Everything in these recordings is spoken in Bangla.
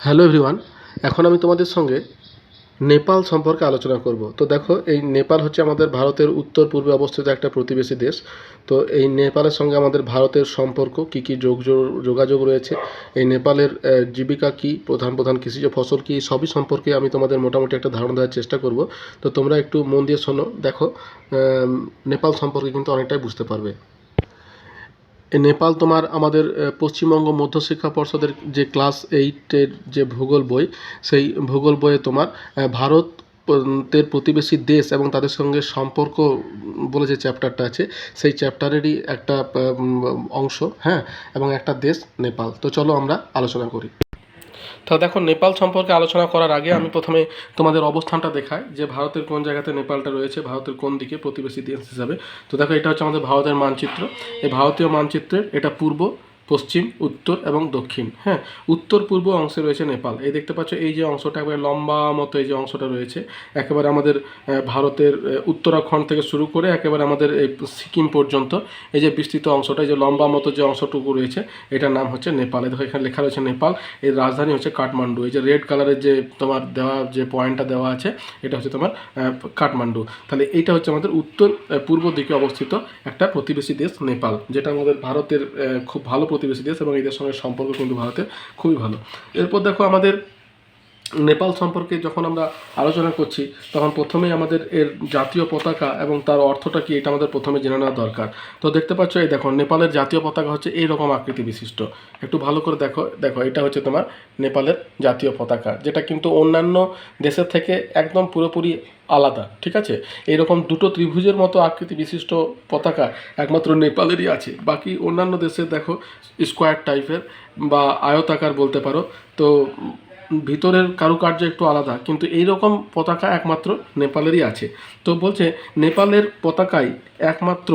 হ্যালো এভরিওয়ান, এখন আমি তোমাদের সঙ্গে নেপাল সম্পর্কে আলোচনা করব। তো দেখো, এই নেপাল হচ্ছে আমাদের ভারতের উত্তর পূর্বে অবস্থিত একটা প্রতিবেশী দেশ। তো এই নেপালের সঙ্গে আমাদের ভারতের সম্পর্ক কী কী যোগ যোগাযোগ রয়েছে, এই নেপালের জীবিকা কী, প্রধান প্রধান কৃষিজ ফসল কী সবই সম্পর্কে আমি তোমাদের মোটামুটি একটা ধারণা দেওয়ার চেষ্টা করব। তো তোমরা একটু মন দিয়ে শোনো, দেখো নেপাল সম্পর্কে কিন্তু অনেকটাই বুঝতে পারবে। নেপাল তোমার আমাদের পশ্চিমবঙ্গ মধ্যশিক্ষা পর্ষদের যে ক্লাস এইটের যে ভূগোল বই, সেই ভূগোল বইয়ে তোমার ভারত তের প্রতিবেশী দেশ এবং তাদের সঙ্গে সম্পর্ক বলে যে চ্যাপ্টারটা আছে, সেই চ্যাপ্টারেরই একটা অংশ হ্যাঁ এবং একটা দেশ নেপাল। তো চলো আমরা আলোচনা করি। তো দেখো, নেপাল সম্পর্কে আলোচনা করার আগে আমি প্রথমে তোমাদের অবস্থানটা দেখাই যে ভারতের কোন জায়গাতে নেপালটা রয়েছে, ভারতের কোন দিকে প্রতিবেশী দেশ হিসাবে। তো দেখো, এটা হচ্ছে আমাদের ভারতের মানচিত্র। এই ভারতীয় মানচিত্রের এটা পূর্ব পশ্চিম, উত্তর এবং দক্ষিণ। হ্যাঁ উত্তর, পূর্ব অংশে রয়েছে নেপাল। এই দেখতে পাচ্ছ, এই যে অংশটা একবারে লম্বা মতো এই যে অংশটা রয়েছে, একেবারে আমাদের ভারতের উত্তরাখণ্ড থেকে শুরু করে একেবারে আমাদের সিকিম পর্যন্ত এই যে বিস্তৃত অংশটা, এই যে লম্বা মতো যে অংশটুকু রয়েছে, এটার নাম হচ্ছে নেপাল। দেখো, এখানে লেখা রয়েছে নেপাল, এর রাজধানী হচ্ছে কাঠমান্ডু। এই যে রেড কালারের যে তোমার দেওয়া, যে পয়েন্টটা দেওয়া আছে, এটা হচ্ছে তোমার কাঠমান্ডু। তাহলে এইটা হচ্ছে আমাদের উত্তর পূর্ব দিকে অবস্থিত একটা প্রতিবেশী দেশ নেপাল, যেটা আমাদের ভারতের খুব ভালো প্রতিবেশী দেশ এবং এদের সঙ্গে সম্পর্ক কিন্তু ভারতের খুবই ভালো। এরপর দেখো আমাদের নেপাল সম্পর্কে যখন আমরা আলোচনা করছি, তখন প্রথমেই আমাদের এর জাতীয় পতাকা এবং তার অর্থটা কি, এটা আমাদের প্রথমে জেনে নেওয়া দরকার। তো দেখতে পাচ্ছ, এই দেখো, নেপালের জাতীয় পতাকা হচ্ছে এই রকম আকৃতি বিশিষ্ট। একটু ভালো করে দেখো দেখো, এটা হচ্ছে তোমার নেপালের জাতীয় পতাকা, যেটা কিন্তু অন্যান্য দেশের থেকে একদম পুরোপুরি আলাদা, ঠিক আছে? এরকম দুটো ত্রিভুজের মতো আকৃতি বিশিষ্ট পতাকা একমাত্র নেপালেরই আছে। বাকি অন্যান্য দেশে দেখো স্কোয়ার টাইপের বা আয়তাকার বলতে পারো। তো ভিতরের কারুকার্য একটু আলাদা, কিন্তু এই রকম পতাকা একমাত্র নেপালেরই আছে। তো বলছে, নেপালের পতাকায় একমাত্র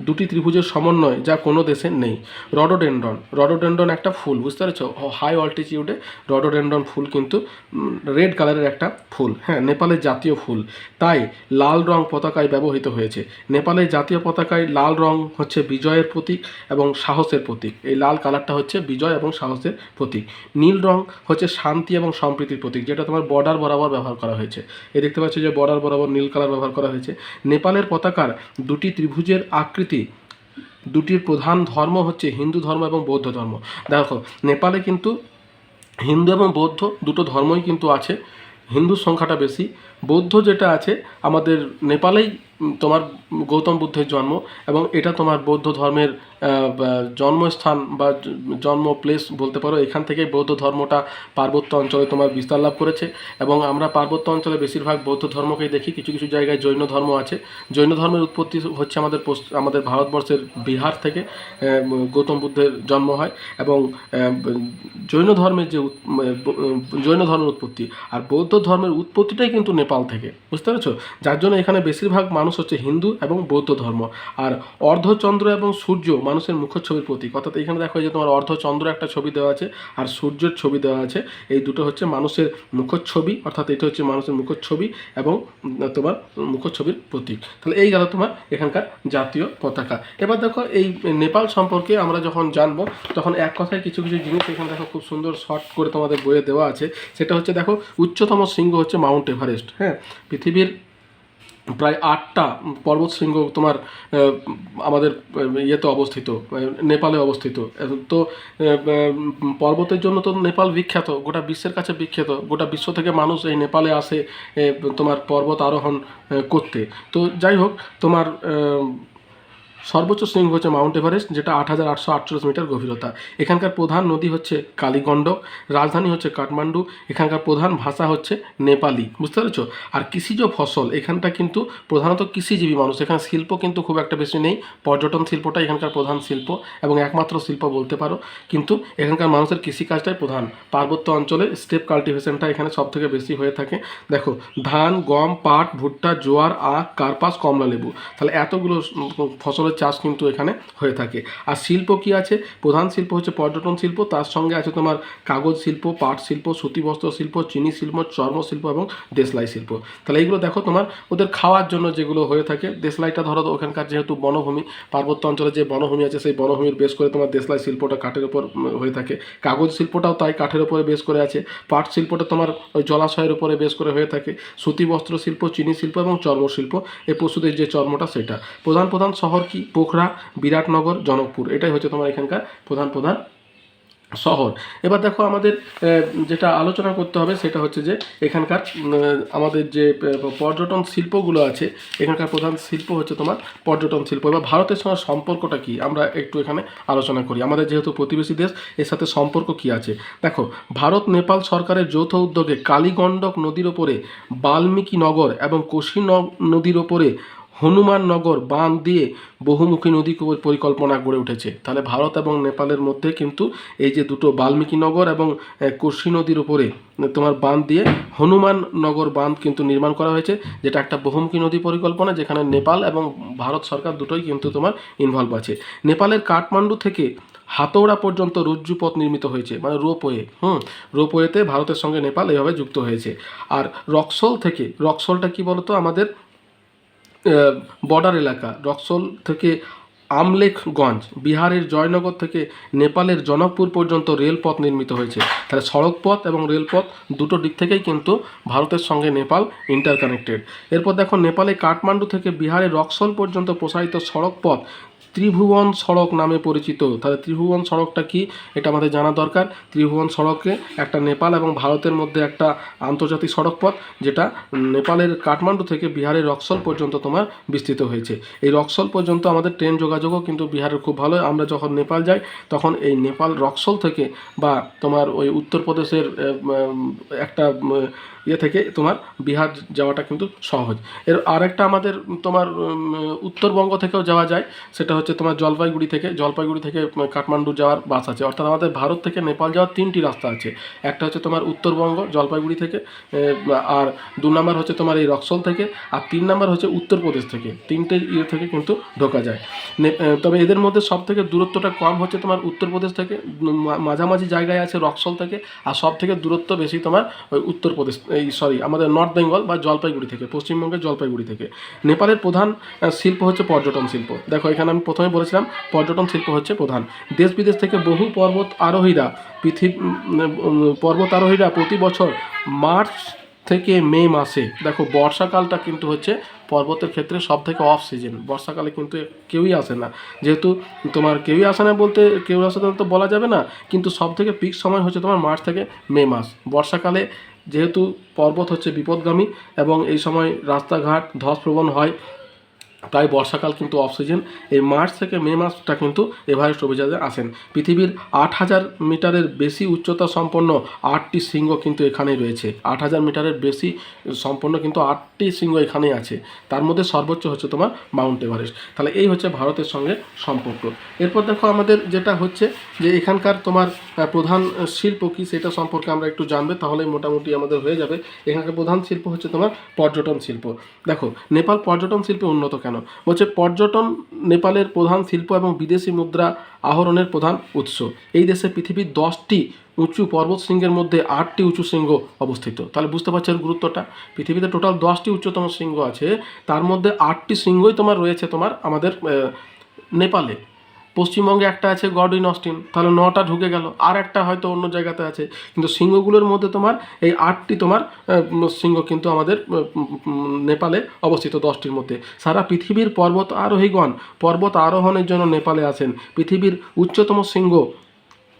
দুটি ত্রিভুজের সমন্বয় যা কোনো দেশে নেই। রডোডেন্ড্রন। রডোডেন্ড্রন একটা ফুল, বুঝতে পেরেছ? হাই অল্টিটিউডে রডোডেন্ড্রন ফুল কিন্তু রেড কালারের একটা ফুল। হ্যাঁ নেপালের জাতীয় ফুল। তাই লাল রং পতাকায় ব্যবহৃত হয়েছে। নেপালের জাতীয় পতাকায় লাল রং হচ্ছে বিজয়ের প্রতীক এবং সাহসের প্রতীক। এই লাল কালারটা হচ্ছে বিজয় এবং সাহসের প্রতীক। নীল রং হচ্ছে শান্তি এবং সম্প্রীতির প্রতীক, যেটা তোমার বর্ডার বরাবর ব্যবহার করা হয়েছে। এই দেখতে পাচ্ছ যে বর্ডার বরাবর নীল কালার ব্যবহার করা হয়েছে। নেপালের পতাকার দুটি ত্রিভুজের আকৃতি দুটির প্রধান ধর্ম হচ্ছে হিন্দু ধর্ম এবং বৌদ্ধ ধর্ম। দেখো, নেপালে কিন্তু হিন্দু এবং বৌদ্ধ দুটো ধর্মই কিন্তু আছে। হিন্দুর সংখ্যাটা বেশি বৌদ্ধ যেটা আছে, আমাদের নেপালেই তোমার গৌতম বুদ্ধের জন্ম এবং এটা তোমার বৌদ্ধ ধর্মের জন্মস্থান বা জন্ম প্লেস বলতে পারো। এখান থেকেই বৌদ্ধ ধর্মটা পার্বত্য অঞ্চলে তোমার বিস্তার লাভ করেছে এবং আমরা পার্বত্য অঞ্চলে বেশিরভাগ বৌদ্ধ ধর্মকেই দেখি। কিছু কিছু জায়গায় জৈন ধর্ম আছে। জৈন ধর্মের উৎপত্তি হচ্ছে আমাদের আমাদের ভারতবর্ষের বিহার থেকে গৌতম বুদ্ধের জন্ম হয় এবং জৈন ধর্মের যে জৈন ধর্মের উৎপত্তি। আর বৌদ্ধ ধর্মের উৎপত্তিটাই কিন্তু নেপাল থেকে। বুঝতে পেরেছ? যার জন্য এখানে বেশিরভাগ মানুষ হচ্ছে হিন্দু এবং বৌদ্ধ ধর্ম। আর অর্ধচন্দ্র এবং সূর্য মানুষের মুখচ্ছবির প্রতীক। অর্থাৎ এখানে দেখো যে তোমার অর্ধচন্দ্র একটা ছবি দেওয়া আছে আর সূর্যের ছবি দেওয়া আছে। এই দুটো হচ্ছে মানুষের মুখচ্ছবি। অর্থাৎ এটা হচ্ছে মানুষের মুখচ্ছবি এবং উম, তোমার মুখচ্ছবির প্রতীক। তাহলে এই গেল তোমার এখানকার জাতীয় পতাকা। এবার দেখো এই নেপাল সম্পর্কে আমরা যখন জানব তখন এক কথায় কিছু কিছু জিনিস এখানে দেখো খুব সুন্দর শর্ট করে তোমাদের বইয়ে দেওয়া আছে। সেটা হচ্ছে দেখো উচ্চতম শৃঙ্গ হচ্ছে মাউন্ট এভারেস্ট। হ্যাঁ পৃথিবীর প্রায় আটটা পর্বত শৃঙ্গ তোমার আমাদের ইয়েতে অবস্থিত নেপালে অবস্থিত। তো পর্বতের জন্য তো নেপাল বিখ্যাত, গোটা বিশ্বের কাছে বিখ্যাত, গোটা বিশ্ব থেকে মানুষ এই নেপালে আসে তোমার পর্বত আরোহণ করতে। তো যাই হোক, তোমার সর্বোচ্চ শৃঙ্গ হচ্ছে মাউন্ট এভারেস্ট, যেটা আট হাজার আটশো আটচল্লিশ মিটার গভীরতা। এখানকার প্রধান নদী হচ্ছে কালীগণ্ডক, রাজধানী হচ্ছে কাঠমান্ডু, এখানকার প্রধান ভাষা হচ্ছে নেপালি। বুঝতে পেরেছ? আর কৃষিজ ফসল, এখানটা কিন্তু প্রধানত কৃষিজীবী মানুষ। এখানে শিল্প কিন্তু খুব একটা বেশি নেই। পর্যটন শিল্পটা এখানকার প্রধান শিল্প এবং একমাত্র শিল্প বলতে পারো। কিন্তু এখানকার মানুষের কৃষিকাজটাই প্রধান। পার্বত্য অঞ্চলে স্টেপ কাল্টিভেশনটা এখানে সব থেকে বেশি হয়ে থাকে। দেখো, ধান, গম, পাট, ভুট্টা, জোয়ার, আখ, কার্পাস কমলা লেবু তাহলে এতগুলো ফসলের চাষ কিন্তু এখানে হয়ে থাকে। আর শিল্প কি আছে? প্রধান শিল্প হচ্ছে পর্যটন শিল্প, তার সঙ্গে আছে তোমার কাগজ শিল্প, পাট শিল্প, সুতি বস্ত্র শিল্প, চিনি শিল্প, চর্ম শিল্প এবং দেশলাই শিল্প। তাহলে এইগুলো দেখো তোমার ওদের খাওয়ার জন্য যেগুলো হয়ে থাকে, দেশলাইটা ধরো ওখানকার যেহেতু বনভূমি, পার্বত্য অঞ্চলে যে বনভূমি আছে সেই বনভূমির বেশ করে তোমার দেশলাই শিল্পটা কাঠের উপর হয়ে থাকে। কাগজ শিল্পটাও তাই কাঠের উপরে বেশ করে আছে। পাট শিল্পটা তোমার ওই জলাশয়ের উপরে বেশ করে হয়ে থাকে। সুতি বস্ত্র শিল্প, চিনি শিল্প এবং চর্ম শিল্প এই পশুদের যে চর্মটা সেটা। প্রধান প্রধান শহর কি পোখরা, বিরাটনগর, জনকপুর। এটাই হচ্ছে তোমার এখানকার প্রধান প্রধান শহর। এবার দেখো আমাদের যেটা আলোচনা করতে হবে সেটা হচ্ছে যে এখানকার আমাদের যে পর্যটন শিল্পগুলো আছে, এখানকার প্রধান শিল্প হচ্ছে তোমার পর্যটন শিল্প। এবার ভারতের সঙ্গে সম্পর্কটা কি? আমরা একটু এখানে আলোচনা করি। আমাদের যেহেতু প্রতিবেশী দেশ, এর সাথে সম্পর্ক কি আছে? দেখো, ভারত, নেপাল সরকারের যৌথ উদ্যোগে কালীগণ্ডক নদীর ওপরে বাল্মীকি নগর এবং কোশি নদীর ওপরে হনুমাননগর বাঁধ দিয়ে বহুমুখী নদী পরিকল্পনা গড়ে উঠেছে। তাহলে ভারত এবং নেপালের মধ্যে কিন্তু এই যে দুটো বাল্মীকি নগর এবং কোশি নদীর উপরে তোমার বাঁধ দিয়ে হনুমান নগর বাঁধ কিন্তু নির্মাণ করা হয়েছে, যেটা একটা বহুমুখী নদী পরিকল্পনা, যেখানে নেপাল এবং ভারত সরকার দুটোই কিন্তু তোমার ইনভলভ আছে। নেপালের কাঠমান্ডু থেকে হাতৌড়া পর্যন্ত রজ্জুপথ নির্মিত হয়েছে মানে রোপওয়ে, হুম, রোপওয়েতে ভারতের সঙ্গে নেপাল এভাবে যুক্ত হয়েছে। আর রক্সল থেকে, রক্সলটা কি বলতো আমাদের? বর্ডার এলাকা রক্সল থেকে আমলেখগঞ্জ বিহারের জয়নগর থেকে নেপালের জনকপুর পর্যন্ত রেলপথ নির্মিত হয়েছে। তাহলে সড়কপথ এবং রেলপথ দুটো দিক থেকেই কিন্তু ভারতের সঙ্গে নেপাল ইন্টারকানেক্টেড এরপর দেখো, নেপালে কাঠমান্ডু থেকে বিহারের রক্সল পর্যন্ত প্রসারিত সড়কপথ ত্রিভুবন সড়ক নামে পরিচিত। তাহলে ত্রিভুবন সড়কটা কি? এটা আমাদের জানা দরকার। ত্রিভুবন সড়কে একটা নেপাল এবং ভারতের মধ্যে একটা আন্তর্জাতিক সড়ক পথ যেটা নেপালের কাঠমান্ডু থেকে বিহারের রক্সল পর্যন্ত তোমার বিস্তৃত হয়েছে। এই রক্সল পর্যন্ত আমাদের ট্রেন যোগাযোগও কিন্তু বিহারের খুব ভালো আমরা যখন নেপাল যাই, তখন এই নেপাল রক্সল থেকে বা তোমার ওই উত্তরপ্রদেশের একটা ইয়ে থেকে তোমার বিহার যাওয়াটা কিন্তু সহজ। এর আরেকটা আমাদের তোমার উত্তরবঙ্গ থেকেও যাওয়া যায়, সেটা হচ্ছে তোমার জলপাইগুড়ি থেকে জলপাইগুড়ি থেকে কাঠমান্ডু যাওয়ার বাস আছে। অর্থাৎ আমাদের ভারত থেকে নেপাল যাওয়ার তিনটি রাস্তা আছে। একটা হচ্ছে তোমার উত্তরবঙ্গ, জলপাইগুড়ি থেকে আর দু নম্বর হচ্ছে তোমার এই রক্সল থেকে, আর তিন নম্বর হচ্ছে উত্তরপ্রদেশ থেকে। তিনটে ইয়ে থেকে কিন্তু ঢোকা যায়। তবে এদের মধ্যে সব থেকে দূরত্বটা কম হচ্ছে তোমার উত্তরপ্রদেশ থেকে মাঝামাঝি জায়গায় আছে রক্সল থেকে, আর সব থেকে দূরত্ব বেশি তোমার ওই উত্তরপ্রদেশ এই সরি আমাদের নর্থ বেঙ্গল বা জলপাইগুড়ি থেকে, পশ্চিমবঙ্গের জলপাইগুড়ি থেকে। নেপালের প্রধান শিল্প হচ্ছে পর্যটন শিল্প। দেখো, এখানে আমি প্রথমে বলেছিলাম, পর্যটন শিল্প হচ্ছে প্রধান। দেশ বিদেশ থেকে বহু পর্বত আরোহীরা পৃথিবী পর্বত আরোহীরা প্রতি বছর মার্চ থেকে মে মাসে, দেখো, বর্ষাকালটা কিন্তু হচ্ছে পর্বতের ক্ষেত্রে সব থেকে অফ সিজন বর্ষাকালে কিন্তু কেউই আসে না। যেহেতু তোমার কেউই আসে না বলতে, কেউ আসে না তো বলা যাবে না, কিন্তু সব থেকে পিক সময় হচ্ছে তোমার মার্চ থেকে মে মাস। বর্ষাকালে যেহেতু পর্বত হচ্ছে বিপদগামী এবং এই সময় রাস্তাঘাট ধস প্রবণ হয় তাই বর্ষাকাল কিন্তু অফ সিজন এই মার্চ থেকে মে মাসটা কিন্তু এভারেস্ট অভিযানে আসেন। পৃথিবীর আট হাজার মিটারের বেশি উচ্চতা সম্পন্ন আটটি শৃঙ্গ কিন্তু এখানেই রয়েছে। আট হাজার মিটারের বেশি সম্পন্ন কিন্তু আটটি শৃঙ্গ এখানেই আছে। তার মধ্যে সর্বোচ্চ হচ্ছে তোমার মাউন্ট এভারেস্ট। তাহলে এই হচ্ছে ভারতের সঙ্গে সম্পর্ক। এরপর দেখো আমাদের যেটা হচ্ছে যে এখানকার তোমার প্রধান শিল্প কি সেটা সম্পর্কে আমরা একটু জানবে তাহলে মোটামুটি আমাদের হয়ে যাবে। এখানকার প্রধান শিল্প হচ্ছে তোমার পর্যটন শিল্প। দেখো, নেপাল পর্যটন শিল্পে উন্নত কেন? বলছে, পর্যটন নেপালের প্রধান শিল্প এবং বিদেশি মুদ্রা আহরণের প্রধান উৎস। এই দেশে পৃথিবীর দশটি উঁচু পর্বত শৃঙ্গের মধ্যে আটটি উঁচু শৃঙ্গ অবস্থিত। তাহলে বুঝতে পারছেন গুরুত্বটা? পৃথিবীতে টোটাল দশটি উচ্চতম শৃঙ্গ আছে। তার মধ্যে আটটি শৃঙ্গই তোমার রয়েছে তোমার আমাদের নেপালে। পশ্চিমবঙ্গে একটা আছে গডউইন অস্টিন তাহলে নটা ঢুকে গেল। আর একটা হয়তো অন্য জায়গাতে আছে। কিন্তু সিংহগুলোর মধ্যে তোমার এই আটটি তোমার সিংহ কিন্তু আমাদের নেপালে অবস্থিত দশটির মধ্যে। সারা পৃথিবীর পর্বত আরোহীগণ, পর্বত আরোহণের জন্য নেপালে আছেন। পৃথিবীর উচ্চতম শৃঙ্গ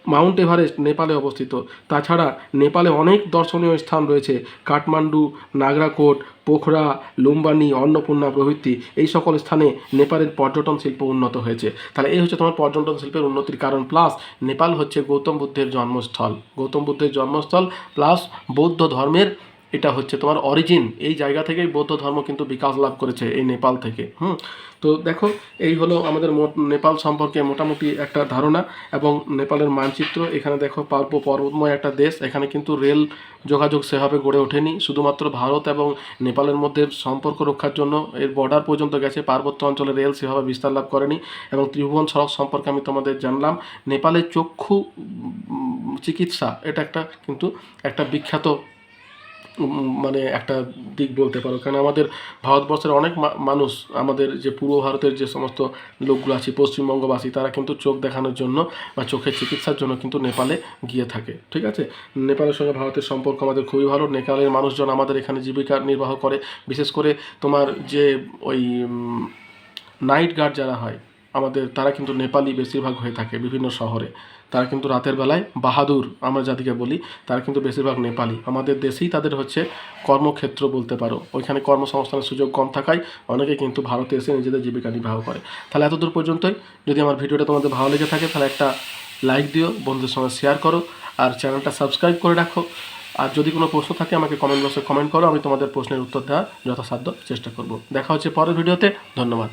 মাউন্ট এভারেস্ট নেপালে অবস্থিত। তাছাড়া নেপালে অনেক দর্শনীয় স্থান রয়েছে। কাঠমান্ডু, নাগরাকোট, পোখরা, লুম্বানি, অন্নপূর্ণা প্রভৃতি। এই সকল স্থানে নেপালের পর্যটন শিল্প উন্নত হয়েছে। তাহলে এই হচ্ছে তোমার পর্যটন শিল্পের উন্নতির কারণ। প্লাস নেপাল হচ্ছে গৌতম বুদ্ধের জন্মস্থল। গৌতম বুদ্ধের জন্মস্থল, প্লাস বৌদ্ধ ধর্মের এটা হচ্ছে তোমার অরিজিন এই জায়গা থেকেই বৌদ্ধ ধর্ম কিন্তু বিকাশ লাভ করেছে এই নেপাল থেকে, হুম? তো দেখো, এই হলো আমাদের নেপাল সম্পর্কে মোটামুটি একটা ধারণা এবং নেপালের মানচিত্র। এখানে দেখো, পার্ব পর্বতময় একটা দেশ। এখানে কিন্তু রেল যোগাযোগ সেভাবে গড়ে ওঠেনি। শুধুমাত্র ভারত এবং নেপালের মধ্যে সম্পর্ক রক্ষার জন্য এর বর্ডার পর্যন্ত গেছে। পার্বত্য অঞ্চলে রেল সেভাবে বিস্তার লাভ করেনি এবং ত্রিভুবন সড়ক সম্পর্কে আমি তোমাদের জানলাম। নেপালের চক্ষু চিকিৎসা, এটা একটা কিন্তু একটা বিখ্যাত মানে একটা দিক বলতে পারো। কারণ আমাদের ভারতবর্ষের অনেক মানুষ, আমাদের যে পূর্ব ভারতের যে সমস্ত লোকগুলো আছে, পশ্চিমবঙ্গবাসী, তারা কিন্তু চোখ দেখানোর জন্য বা চোখের চিকিৎসার জন্য কিন্তু নেপালে গিয়ে থাকে। ঠিক আছে? নেপালের সঙ্গে ভারতের সম্পর্ক আমাদের খুবই ভালো। নেপালের মানুষজন আমাদের এখানে জীবিকা নির্বাহ করে। বিশেষ করে তোমার যে ওই নাইট গার্ড যারা হয়, আমাদের, তারা কিন্তু নেপালি বেশিরভাগ হয়ে থাকে বিভিন্ন শহরে। তারা কিন্তু রাতের বেলায় বাহাদুর আমরা যাদেরকে বলি, তারা কিন্তু বেশিরভাগ নেপালি। আমাদের দেশেই তাদের হচ্ছে কর্মক্ষেত্র বলতে পারো। ওইখানে কর্মসংস্থানের সুযোগ কম থাকায় অনেকে কিন্তু ভারতে এসে নিজেদের জীবিকা নির্বাহ করে। তাহলে এতদূর পর্যন্তই। যদি আমার ভিডিওটা তোমাদের ভালো লেগে থাকে, তাহলে একটা লাইক দিও, বন্ধুদের সঙ্গে শেয়ার করো, আর চ্যানেলটা সাবস্ক্রাইব করে রাখো। আর যদি কোনো প্রশ্ন থাকে, আমাকে কমেন্ট বক্সে কমেন্ট করো, আমি তোমাদের প্রশ্নের উত্তর দেওয়ার যথাসাধ্য চেষ্টা করব। দেখা হচ্ছে পরের ভিডিওতে। ধন্যবাদ।